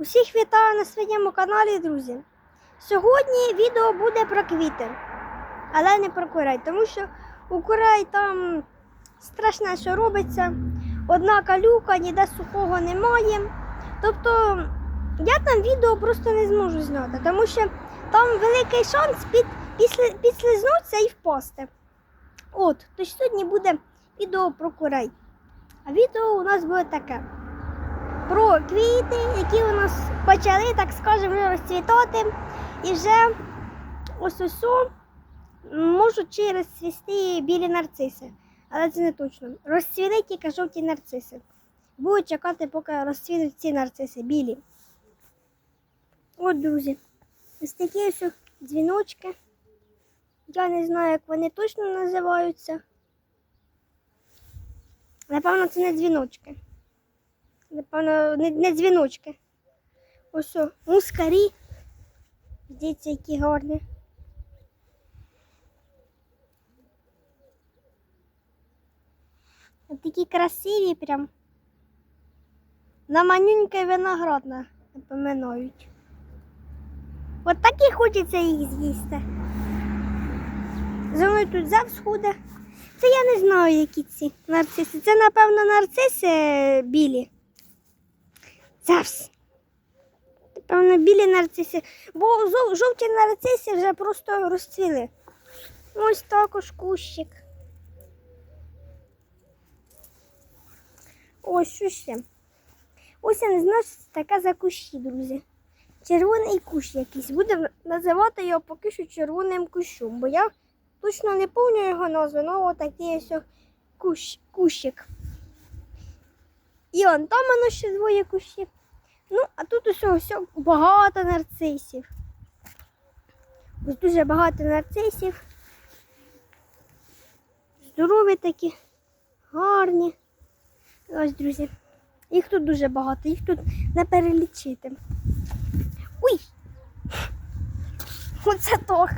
Усіх вітаю на своєму каналі, друзі. Сьогодні відео буде про квіти, але не про курей, тому що у курей там страшне, що робиться. Одна калюка, ніде сухого немає. Тобто я там відео просто не зможу зняти, тому що там великий шанс під, після, підслизнутися і впасти. От, тож сьогодні буде відео про курей. А відео у нас буде таке про квіти, які у нас почали, так скажемо, розцвітати. І вже ось ось можуть чи розцвісти білі нарциси. Але це не точно. Розцвіли тільки жовті нарциси. Буду чекати, поки розцвінуть ці нарциси білі. От, друзі, ось такі ось дзвіночки. Я не знаю, як вони точно називаються. Напевно, це не дзвіночки. Напевно, не, не дзвіночки. Ось мускарі. Дивіться, які гарні. Такі красиві прям. На манюньке виноград на- напоминають. От так і хочеться їх з'їсти. За мною тут завсходить. Це я не знаю, які ці нарциси. Це, напевно, нарциси білі. Завс. Напевно, білі нарциси. Бо жов- жовті нарциси вже просто розцвіли. Ось також кущик. Ось що ще. Ось я не знаю, таке за кущі, друзі. Червоний кущ якийсь. Будемо називати його поки що червоним кущом, бо я точно не пам'ятаю його назву, але отакий ось кущ, кущик. І он там воно ще двоє кущів. Ну, а тут усе, усе багато нарцисів. Ось дуже багато нарцисів. Здорові такі, гарні. Ось, друзі. Їх тут дуже багато, їх тут не перелічити. Уй! Оце так.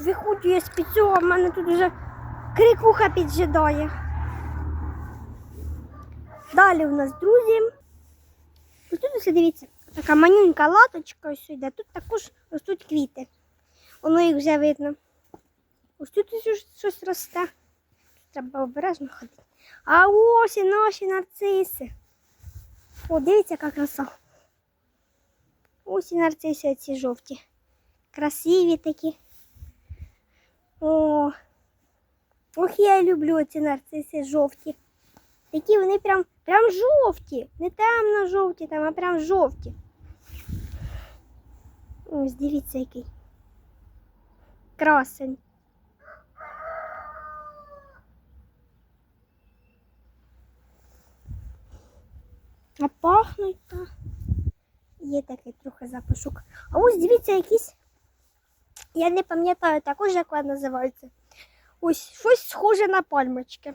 Виходжу я з-під цього, в мене тут вже крикуха піджидає. Далі у нас, друзі. Ось тут ось дивіться, така манюнька латочка ось йде. Тут також ростуть квіти. Воно їх вже видно. Ось тут ось щось росте. Тут треба обережно ходити. А ось і наші нарциси. О, дивіться, яка краса. Ось і нарциси ці жовті. Красиві такі. О, ох, я люблю ці нарциси жовті. Такі вони прям, прям жовті. Не темно жовті, там, а прям жовті. Ось дивіться, який. Красень. А пахнуть то. Є такий трохи запашок. А ось дивіться, якісь. Я не пам'ятаю також, як вони називаються. Ось щось схоже на пальмочки.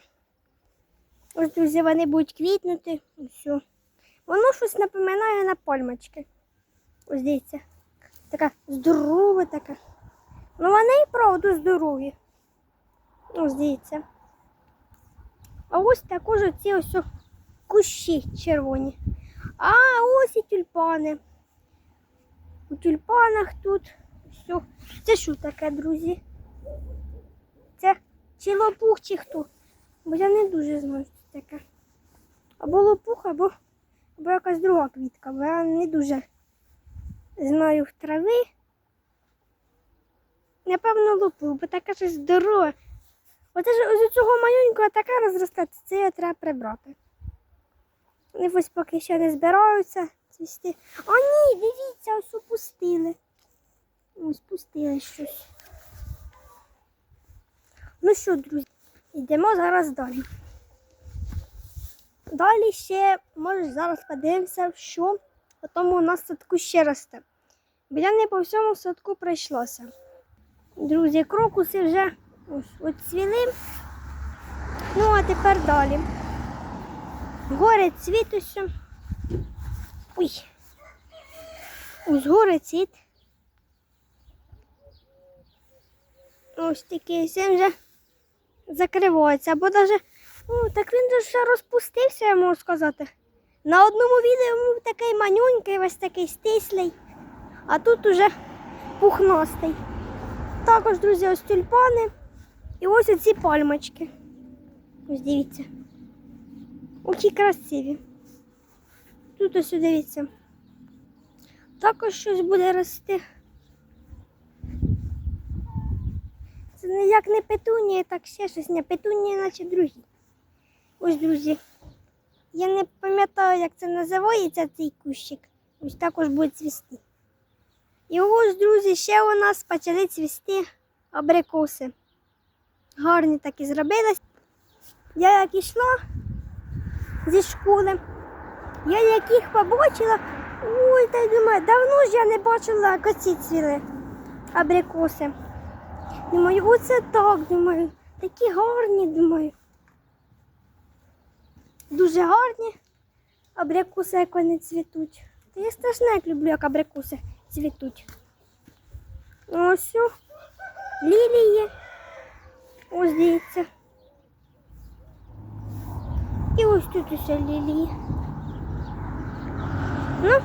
Ось, друзі, вони будуть квітнути. Ось. Воно щось напоминає на пальмочки. Ось дивіться. Така здорова така. Ну вони і правда здорові. Ось дивіться. А ось також оці ось кущі червоні. А ось і тюльпани. У тюльпанах тут все. Це що таке, друзі? Це чи лопух, чи хто? Бо я не дуже знаю, таке. Або лопух, або, або якась друга квітка, бо я не дуже знаю в трави. Напевно, лопух, бо така щось здорова. Оце ж ось у цього малюнького така розростається, це його треба прибрати. Вони ось поки ще не збираються цвісти. А ні, дивіться, ось опустили. Ось пустили щось. Ну що, друзі, йдемо зараз далі. Далі ще, може, зараз подивимося, що по тому у нас садку ще росте. Бо я не по всьому садку пройшлося. Друзі, крокуси вже ось оцвіли. Ну, а тепер далі. Горе цвіт ось. Ой. Ось горе цвіт. Ось такий він вже закривається. Або навіть, ну, так він же ще розпустився, я можу сказати. На одному відео був такий манюнький, ось такий стислий, а тут уже пухнастий. Також, друзі, ось тюльпани і ось оці пальмочки. Ось дивіться. Які красиві. Тут ось дивіться. Також щось буде рости. Це як не петунія, так ще щось не петунія, наче другі. Ось, друзі. Я не пам'ятаю, як це називається цей кущик. Ось також буде цвісти. І ось, друзі, ще у нас почали цвісти абрикоси. Гарні такі зробились. Я як йшла зі школи, я як їх побачила, ой, та й думаю, давно ж я не бачила, як оці цвіли абрикоси. Думаю, оце так, думаю, такі гарні, думаю. Дуже гарні абрикоси, як вони цвітуть. Та я страшно як люблю, як абрикоси цвітуть. Ось лілії. Ось дивіться. І ось тут усе лілії. Ну,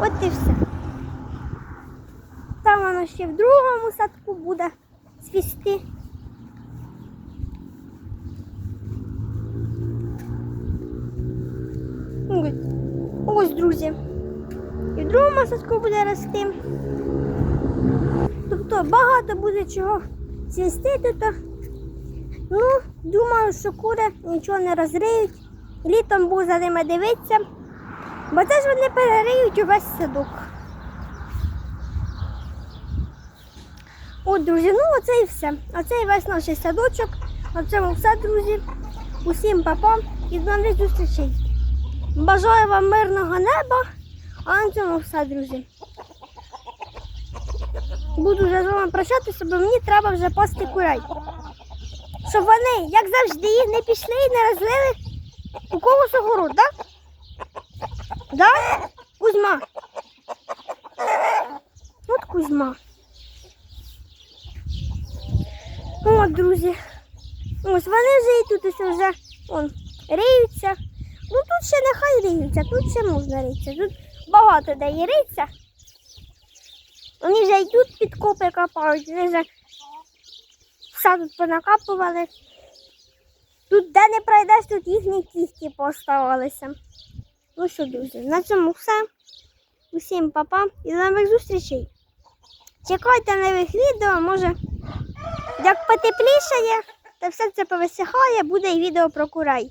от і все. Там воно ще в другому садку буде цвісти. Друзі. І в другому садку буде рости. Тобто багато буде чого цвісти тут. Ну, думаю, що кури нічого не розриють. Літом буду за ними дивитися, бо це ж вони перериють увесь садок. От, друзі, ну оце і все. Оце і весь наш садочок. Цьому все, друзі. Усім папа і до нових зустрічей. Бажаю вам мирного неба, а на цьому все, друзі. Буду вже з вами прощатися, бо мені треба вже пасти курей. Щоб вони, як завжди, не пішли і не розлили у когось огород, так? Да? Да? Кузьма. От Кузьма. От, друзі. Ось вони вже і тут ось вже он, риються. Ну тут ще нехай риються, тут ще можна ритися. Тут багато де є риться. Вони вже й тут підкопи копають, вони вже все тут понакапували. Тут де не пройдеш, тут їхні кіхті поставалися. Ну що, друзі, на цьому все. Усім па-па і до нових зустрічей. Чекайте нових відео, може, як потеплішає, та все це повисихає, буде і відео про курай.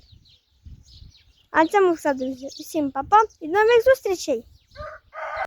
А на цьому все, друзі. Усім па-па і нових зустрічей.